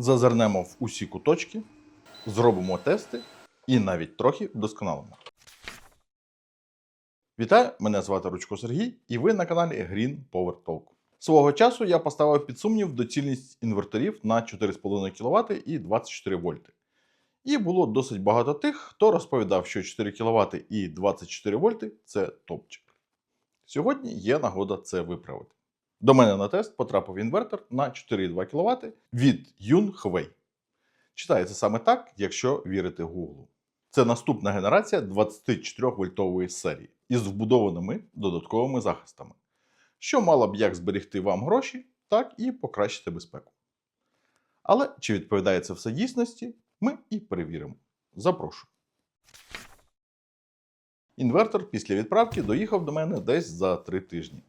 Зазирнемо в усі куточки, зробимо тести і навіть трохи вдосконалимо. Вітаю! Мене звати Ручко Сергій, і ви на каналі Green Power Talk. Свого часу я поставив під сумнів доцільність інверторів на 4,5 кВт і 24 вольти. І було досить багато тих, хто розповідав, що 4 кВт і 24 вольти це топчик. Сьогодні є нагода це виправити. До мене на тест потрапив інвертор на 4,2 кВт від Yunhwei. Читається саме так, якщо вірити Google. Це наступна генерація 24 вольтової серії із вбудованими додатковими захистами, що мала б як зберегти вам гроші, так і покращити безпеку. Але чи відповідає це все дійсності, ми і перевіримо. Запрошую. Інвертор після відправки доїхав до мене десь за 3 тижні.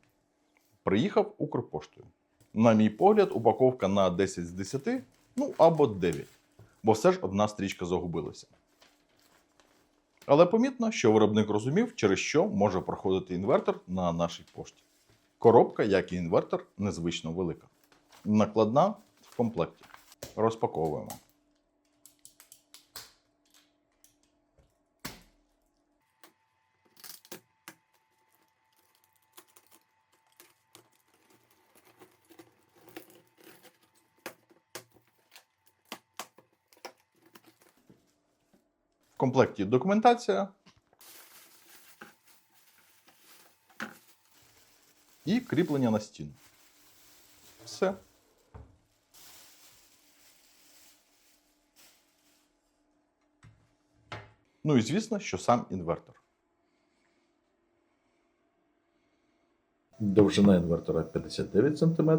Приїхав Укрпоштою. На мій погляд, упаковка на 10 з 10, ну або 9, бо все ж одна стрічка загубилася. Але помітно, що виробник розумів, через що може проходити інвертор на нашій пошті. Коробка, як і інвертор, незвично велика. Накладна в комплекті. Розпаковуємо. Комплекті документація і кріплення на стіну. Все. Ну і звісно, що сам інвертор. Довжина інвертора 59 см,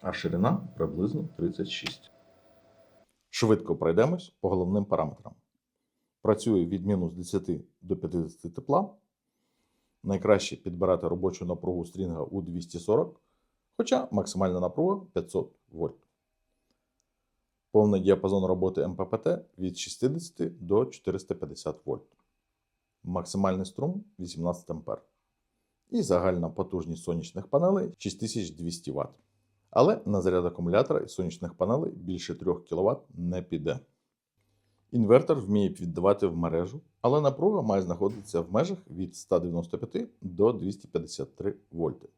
а ширина приблизно 36 Швидко пройдемось по головним параметрам. Працює від мінус 10 до 50 тепла. Найкраще підбирати робочу напругу стрінга у 240, хоча максимальна напруга 500 вольт. Повний діапазон роботи МППТ від 60 до 450 вольт. Максимальний струм 18 А. І загальна потужність сонячних панелей 6200 Вт. Але на заряд акумулятора і сонячних панелей більше 3 кВт не піде. Інвертор вміє віддавати в мережу, але напруга має знаходитися в межах від 195 до 253 вольти.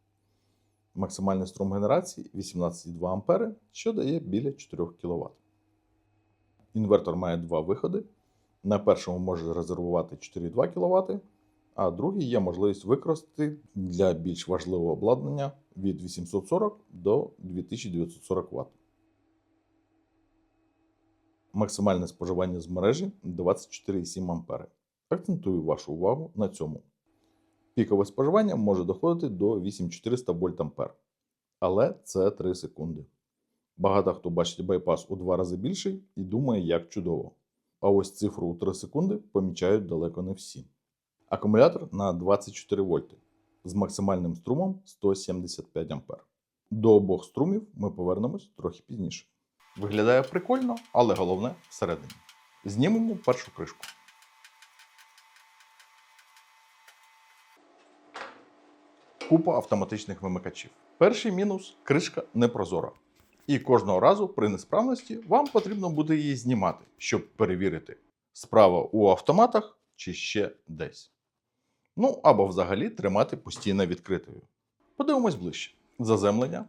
Максимальний струм генерації 18,2 А, що дає біля 4 кВт. Інвертор має два виходи. На першому може резервувати 4,2 кВт, а другий є можливість використати для більш важливого обладнання від 840 до 2940 Вт. Максимальне споживання з мережі 24,7 А. Акцентую вашу увагу на цьому. Пікове споживання може доходити до 8400 вольт-ампер. Але це 3 секунди. Багато хто бачить байпас у два рази більший і думає, як чудово. А ось цифру у 3 секунди помічають далеко не всі. Акумулятор на 24 вольти з максимальним струмом 175 А. До обох струмів ми повернемось трохи пізніше. Виглядає прикольно, але головне всередині. Знімемо першу кришку. Купа автоматичних вимикачів. Перший мінус кришка непрозора. І кожного разу при несправності вам потрібно буде її знімати, щоб перевірити, справа у автоматах чи ще десь. Ну або взагалі тримати постійно відкритою. Подивимось ближче. Заземлення.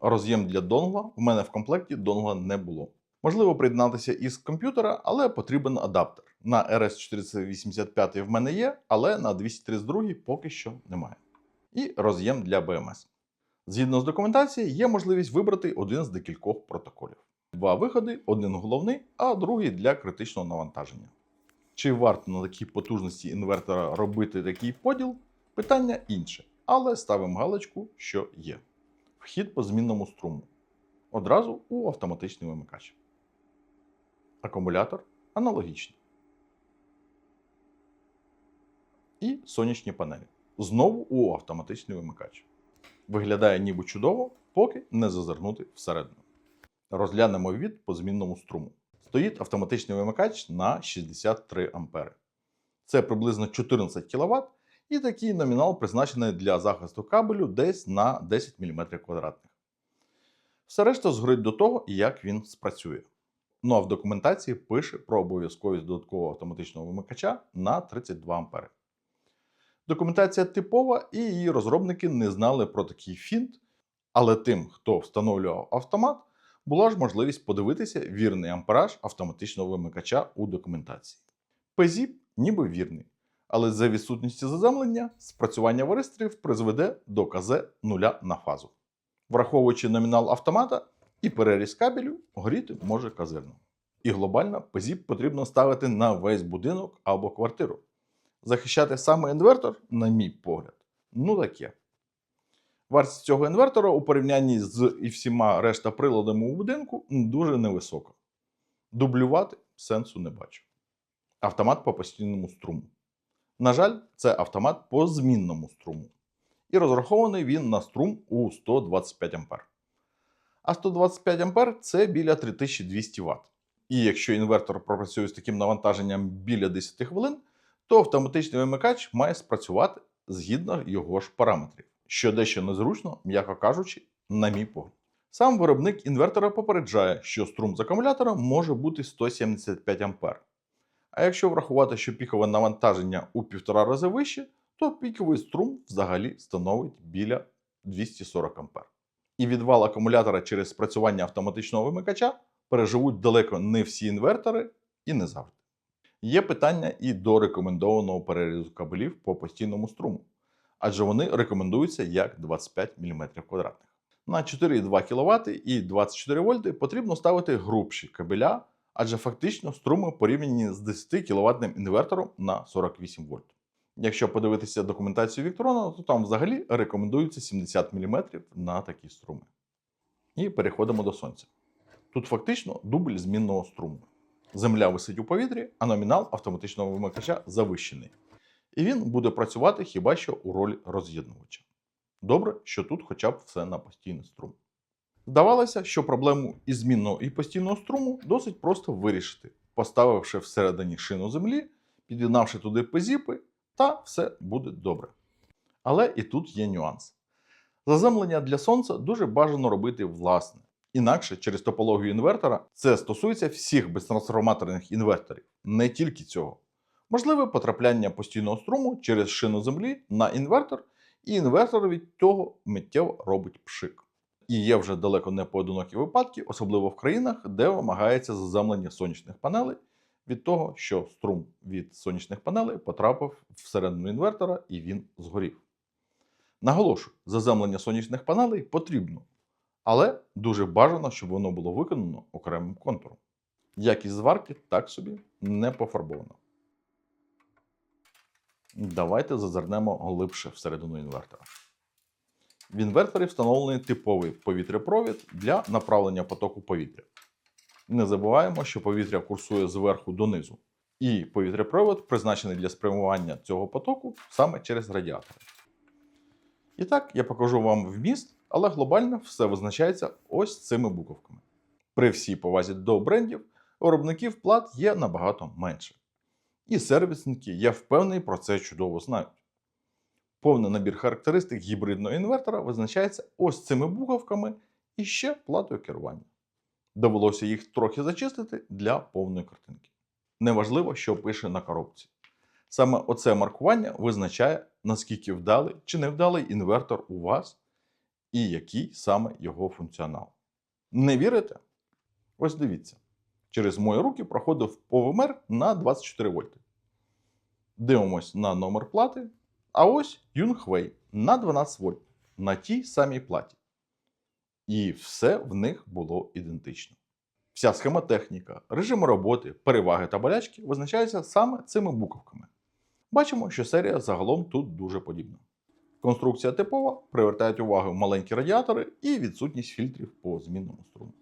Роз'єм для донгла. В мене в комплекті донгла не було. Можливо приєднатися із комп'ютера, але потрібен адаптер. На RS485 в мене є, але на 232 поки що немає. І роз'єм для BMS. Згідно з документацією, є можливість вибрати один з декількох протоколів. Два виходи, один головний, а другий для критичного навантаження. Чи варто на такій потужності інвертора робити такий поділ? Питання інше. Але ставимо галочку, що є. Вхід по змінному струму. Одразу у автоматичний вимикач. Акумулятор аналогічний. І сонячні панелі. Знову у автоматичний вимикач. Виглядає ніби чудово, поки не зазирнути всередину. Розглянемо від по змінному струму. Стоїть автоматичний вимикач на 63 А. Це приблизно 14 кВт, І такий номінал призначений для захисту кабелю десь на 10 мм квадратних. Все решта згорить до того, як він спрацює. Ну а в документації пише про обов'язковість додаткового автоматичного вимикача на 32 А. Документація типова, і її розробники не знали про такий фінт, але тим, хто встановлював автомат, була ж можливість подивитися вірний ампераж автоматичного вимикача у документації. PZIP ніби вірний, але за відсутністю заземлення спрацювання варистрів призведе до КЗ нуля на фазу. Враховуючи номінал автомата і переріз кабелю, горіти може казирно. І глобально PZIP потрібно ставити на весь будинок або квартиру. Захищати саме інвертор, на мій погляд, ну таке. Вартість цього інвертора у порівнянні з і всіма решта приладами у будинку дуже невисока. Дублювати сенсу не бачу. Автомат по постійному струму. На жаль, це автомат по змінному струму. І розрахований він на струм у 125 А. А 125 А це біля 3200 Вт. І якщо інвертор пропрацює з таким навантаженням біля 10 хвилин, то автоматичний вимикач має спрацювати згідно його ж параметрів, що дещо незручно, м'яко кажучи, на мій погляд. Сам виробник інвертора попереджає, що струм з акумулятора може бути 175 А. А якщо врахувати, що пікове навантаження у півтора рази вище, то піковий струм взагалі становить біля 240 А. І відвал акумулятора через спрацювання автоматичного вимикача переживуть далеко не всі інвертори і не завжди. Є питання і до рекомендованого перерізу кабелів по постійному струму, адже вони рекомендуються як 25 мм квадратних. На 4,2 кВт і 24 вольти потрібно ставити грубші кабеля, адже фактично струми порівняні з 10 кВт інвертором на 48 вольт. Якщо подивитися документацію Вікторона, то там взагалі рекомендується 70 мм на такі струми. І переходимо до сонця. Тут фактично дубль змінного струму. Земля висить у повітрі, а номінал автоматичного вимикача завищений. І він буде працювати хіба що у ролі роз'єднувача. Добре, що тут хоча б все на постійний струм. Здавалося, що проблему і змінного і постійного струму досить просто вирішити, поставивши всередині шину землі, під'єднавши туди позіпи, та все буде добре. Але і тут є нюанс. Заземлення для сонця дуже бажано робити власне. Інакше через топологію інвертора це стосується всіх безтрансформаторних інверторів, не тільки цього. Можливе потрапляння постійного струму через шину землі на інвертор, і інвертор від того миттєво робить пшик. І є вже далеко не поодинокі випадки, особливо в країнах, де вимагається заземлення сонячних панелей від того, що струм від сонячних панелей потрапив всередину інвертора і він згорів. Наголошую, заземлення сонячних панелей потрібно, але дуже бажано, щоб воно було виконано окремим контуром. Якість зварки так собі не пофарбована. Давайте зазирнемо глибше всередину інвертора. В інверторі встановлений типовий повітряпровід для направлення потоку повітря. Не забуваємо, що повітря курсує зверху донизу, і повітряпровід призначений для спрямування цього потоку саме через радіатори. І так, я покажу вам вміст, але глобально все визначається ось цими буковками. При всій повазі до брендів виробників плат є набагато менше. І сервісники, я впевнений, про це чудово знають. Повний набір характеристик гібридного інвертора визначається ось цими буковками і ще платою керування. Довелося їх трохи зачистити для повної картинки. Неважливо, що пише на коробці. Саме оце маркування визначає, наскільки вдалий чи невдалий інвертор у вас і який саме його функціонал. Не вірите? Ось дивіться. Через мої руки проходив ПОВМР на 24 вольти. Дивимось на номер плати. А ось Юнгхвей на 12 вольт на тій самій платі. І все в них було ідентично. Вся схемотехніка, режим роботи, переваги та болячки визначаються саме цими буковками. Бачимо, що серія загалом тут дуже подібна. Конструкція типова, привертають увагу маленькі радіатори і відсутність фільтрів по змінному струму.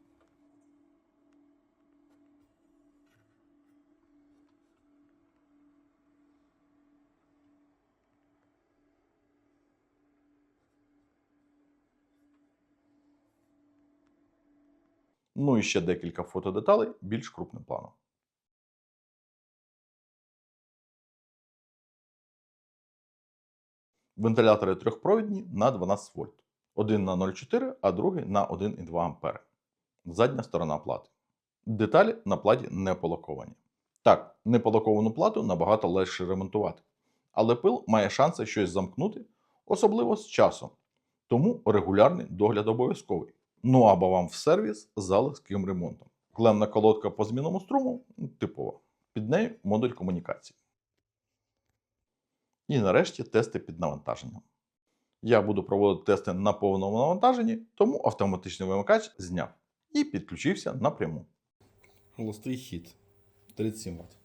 Ну і ще декілька фотодеталей більш крупним планом. Вентилятори трьохпровідні на 12 вольт. Один на 0,4, а другий на 1,2 ампери. Задня сторона плати. Деталі на платі не полаковані. Так, неполаковану плату набагато легше ремонтувати, але пил має шанси щось замкнути, особливо з часом. Тому регулярний догляд обов'язковий. Ну або вам в сервіс з залежким ремонтом. Клемна колодка по змінному струму ну, типова. Під нею модуль комунікації. І нарешті тести під навантаженням. Я буду проводити тести на повному навантаженні, тому автоматичний вимикач зняв і підключився напряму. Холостий хід 37 Вт.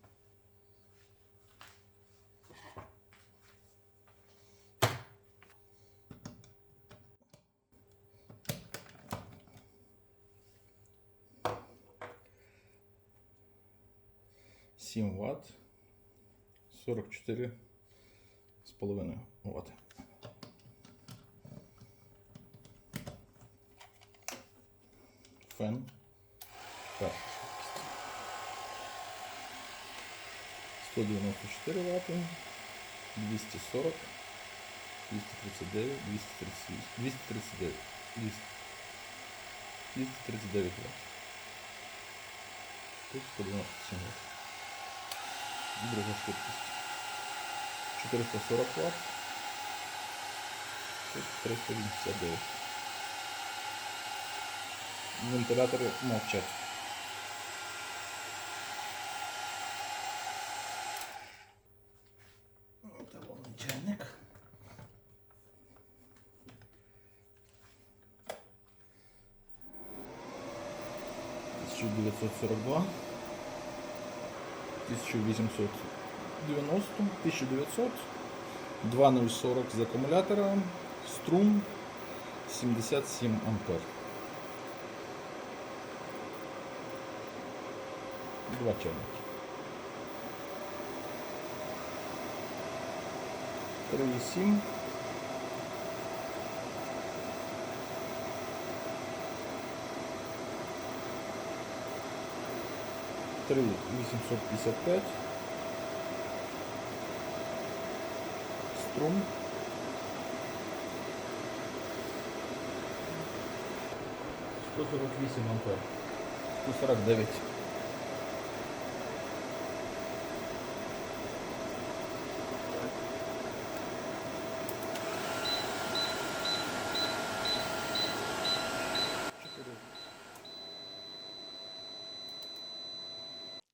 Сім Вт. 44 з половиною Вт. Фен. Перша швидкість. 194 Вт, 240, 239, 238, 239, 200, 239 Вт. Тут 197 Вт. Друга швидкість. 440 Вт. Тут 389. Вентилятори мовчать. Дев'ятсот сорок два. 1890, 1900, 2040 з акумулятора, струм 77 ампер. Два чайники. Три сім. 3 855 струм. Сто сорок вісім ампер, сто сорок дев'ять.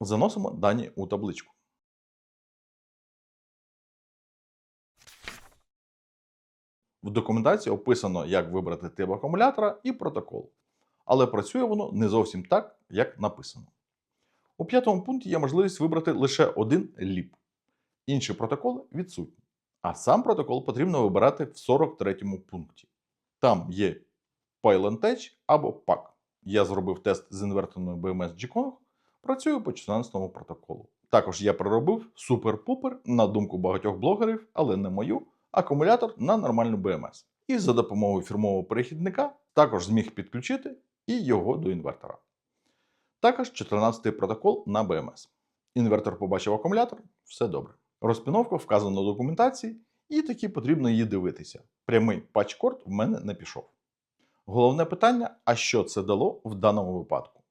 Заносимо дані у табличку. В документації описано, як вибрати тип акумулятора і протокол. Але працює воно не зовсім так, як написано. У п'ятому пункті є можливість вибрати лише один ліп. Інші протоколи відсутні. А сам протокол потрібно вибирати в 43 пункті. Там є Pylon Tech або PAC. Я зробив тест з інверторною BMS G-Kong, працюю по 14 протоколу. Також я проробив супер-пупер, на думку багатьох блогерів, але не мою, акумулятор на нормальну BMS. І за допомогою фірмового перехідника також зміг підключити і його до інвертора. Також 14 протокол на BMS. Інвертор побачив акумулятор, все добре. Розпіновка вказана в документації, і таки потрібно її дивитися. Прямий патч-корд в мене не пішов. Головне питання: а що це дало в даному випадку?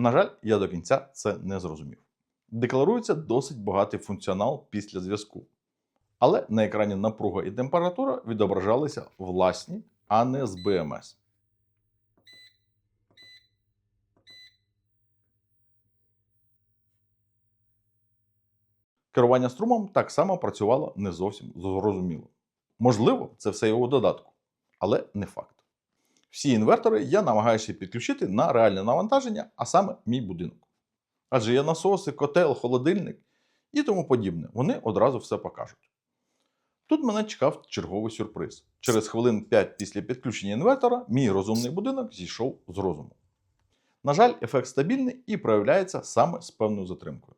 На жаль, я до кінця це не зрозумів. Декларується досить багатий функціонал після зв'язку. Але на екрані напруга і температура відображалися власні, а не з BMS. Керування струмом так само працювало не зовсім зрозуміло. Можливо, це все його додатку, але не факт. Всі інвертори я намагаюся підключити на реальне навантаження, а саме мій будинок. Адже є насоси, котел, холодильник і тому подібне. Вони одразу все покажуть. Тут мене чекав черговий сюрприз. Через хвилин 5 після підключення інвертора мій розумний будинок зійшов з розуму. На жаль, ефект стабільний і проявляється саме з певною затримкою.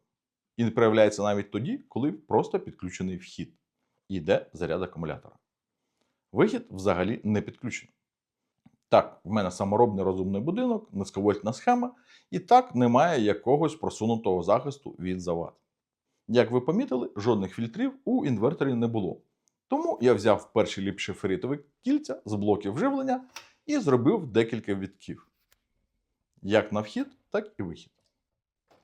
І проявляється навіть тоді, коли просто підключений вхід і йде заряд акумулятора. Вихід взагалі не підключений. Так, в мене саморобний розумний будинок, низьковольтна схема, і так немає якогось просунутого захисту від завад. Як ви помітили, жодних фільтрів у інверторі не було. Тому я взяв перші ліпші ферритові кільця з блоків живлення і зробив декілька відків. Як на вхід, так і вихід.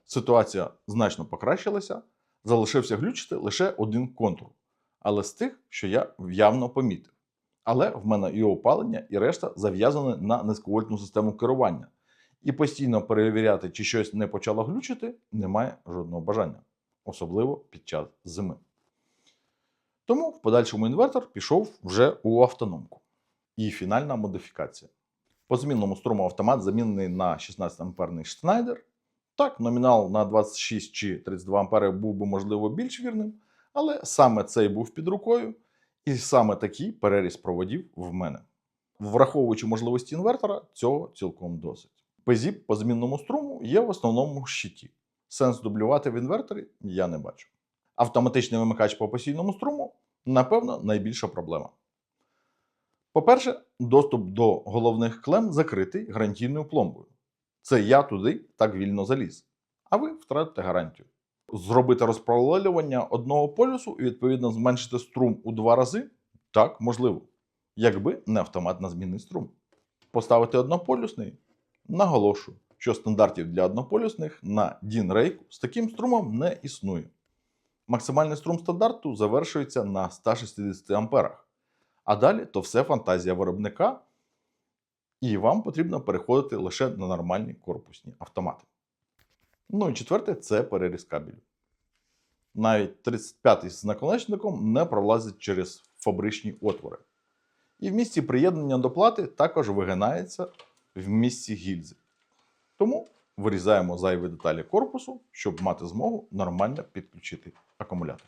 Ситуація значно покращилася, залишився глючити лише один контур, але з тих, що я явно помітив. Але в мене і опалення, і решта зав'язані на низьковольтну систему керування. І постійно перевіряти, чи щось не почало глючити, немає жодного бажання, особливо під час зими. Тому в подальшому інвертор пішов вже у автономку. І фінальна модифікація. По змінному струму автомат замінений на 16 амперний Schneider. Так, номінал на 26 чи 32 ампери був би можливо більш вірним, але саме цей був під рукою, і саме такий переріз проводів в мене. Враховуючи можливості інвертора, цього цілком досить. PZIP по змінному струму є в основному щиті. Сенс дублювати в інверторі я не бачу. Автоматичний вимикач по постійному струму, напевно, найбільша проблема. По-перше, доступ до головних клем закритий гарантійною пломбою. Це я туди так вільно заліз. А ви втратите гарантію. Зробити розпаралелювання одного полюсу і відповідно зменшити струм у два рази так, можливо. Якби не автомат на змінний струм. Поставити однополюсний наголошую, що стандартів для однополюсних на DIN рейку з таким струмом не існує. Максимальний струм стандарту завершується на 160 амперах. А далі то все фантазія виробника, і вам потрібно переходити лише на нормальні корпусні автомати. Ну і четверте це переріз кабелю. Навіть 35-й з наконечником не пролазить через фабричні отвори. І в місці приєднання до плати також вигинається в місці гільзи. Тому вирізаємо зайві деталі корпусу, щоб мати змогу нормально підключити акумулятор.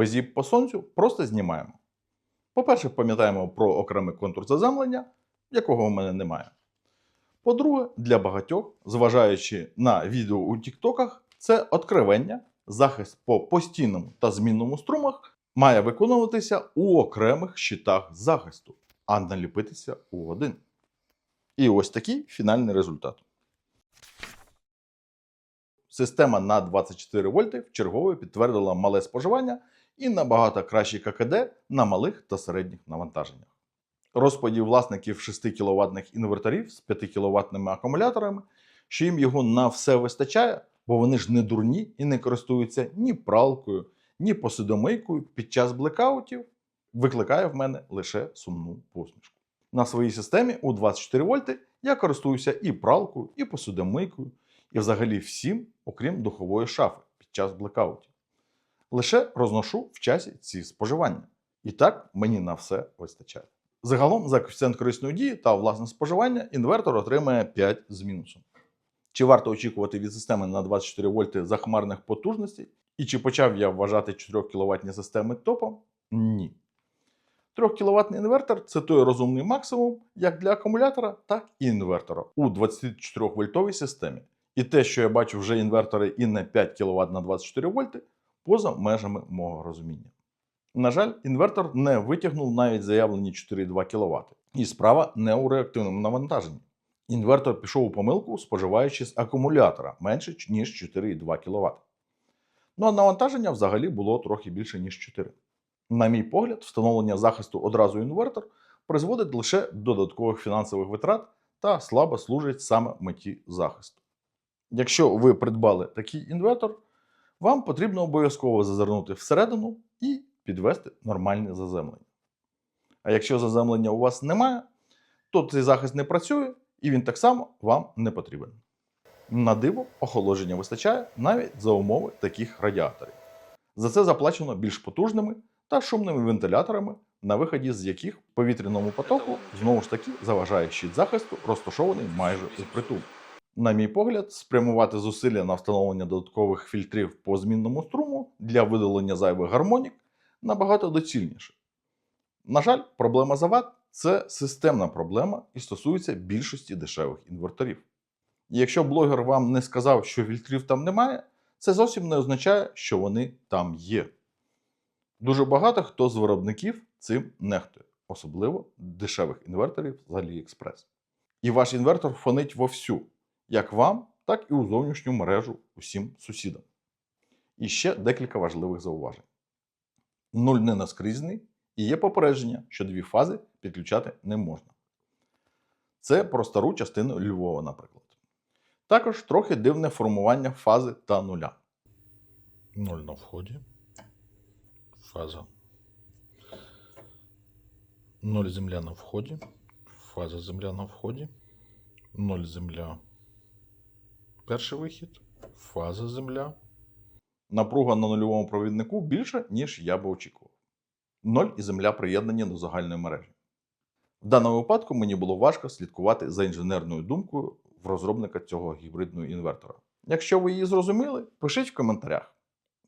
Позіп по сонцю просто знімаємо. По-перше, пам'ятаємо про окремий контур заземлення, якого в мене немає. По-друге, для багатьох, зважаючи на відео у Тіктоках, це откривання, захист по постійному та змінному струмах має виконуватися у окремих щитах захисту, а не ліпитися у один. І ось такий фінальний результат. Система на 24 вольти вчергове підтвердила мале споживання і набагато кращий ККД на малих та середніх навантаженнях. Розподіл власників 6 кВт інверторів з 5 кВт акумуляторами, що їм його на все вистачає, бо вони ж не дурні і не користуються ні пралкою, ні посудомийкою під час блекаутів, викликає в мене лише сумну посмішку. На своїй системі у 24 вольти я користуюся і пралкою, і посудомийкою, і взагалі всім, окрім духової шафи під час блекаутів. Лише розношу в часі ці споживання. І так мені на все вистачає. Загалом за коефіцієнт корисної дії та власне споживання інвертор отримає 5 з мінусом. Чи варто очікувати від системи на 24 вольти захмарних потужностей? І чи почав я вважати 4 кВт системи топом? Ні. 3 кВт інвертор це той розумний максимум як для акумулятора, так і інвертора у 24 вольтовій системі. І те, що я бачу вже інвертори і не 5 кВт на 24 вольти, поза межами мого розуміння. На жаль, інвертор не витягнув навіть заявлені 4,2 кВт. І справа не у реактивному навантаженні. Інвертор пішов у помилку, споживаючи з акумулятора менше ніж 4,2 кВт. Ну а навантаження взагалі було трохи більше, ніж 4. На мій погляд, встановлення захисту одразу інвертор призводить лише до додаткових фінансових витрат та слабо служить саме меті захисту. Якщо ви придбали такий інвертор, вам потрібно обов'язково зазирнути всередину і підвести нормальне заземлення. А якщо заземлення у вас немає, то цей захист не працює і він так само вам не потрібен. На диво, охолодження вистачає навіть за умови таких радіаторів. За це заплачено більш потужними та шумними вентиляторами, на виході з яких повітряному потоку знову ж таки заважає щит захисту, розташований майже у притул. На мій погляд, спрямувати зусилля на встановлення додаткових фільтрів по змінному струму для видалення зайвих гармонік набагато доцільніше. На жаль, проблема завад це системна проблема і стосується більшості дешевих інверторів. І якщо блогер вам не сказав, що фільтрів там немає, це зовсім не означає, що вони там є. Дуже багато хто з виробників цим нехтує, особливо дешевих інверторів з AliExpress. І ваш інвертор фонить вовсю, як вам, так і у зовнішню мережу усім сусідам. І ще декілька важливих зауважень. Нуль не наскрізний і є попередження, що дві фази підключати не можна. Це про стару частину Львова, наприклад. Також трохи дивне формування фази та нуля. Нуль на вході. Фаза. Нуль земля на вході. Фаза земля на вході. Нуль земля. Перший вихід. Фаза земля. Напруга на нульовому провіднику більша, ніж я би очікував. Ноль і земля приєднані до загальної мережі. В даному випадку мені було важко слідкувати за інженерною думкою в розробника цього гібридного інвертора. Якщо ви її зрозуміли, пишіть в коментарях.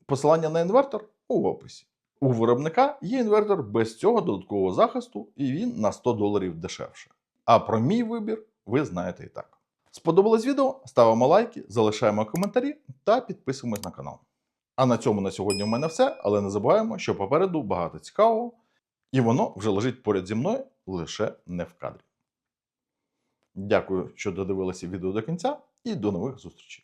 Посилання на інвертор у описі. У виробника є інвертор без цього додаткового захисту, і він на 100 доларів дешевше. А про мій вибір ви знаєте і так. Сподобалось відео? Ставимо лайки, залишаємо коментарі та підписуємось на канал. А на цьому на сьогодні в мене все, але не забуваємо, що попереду багато цікавого, і воно вже лежить поряд зі мною лише не в кадрі. Дякую, що додивилися відео до кінця, і до нових зустрічей!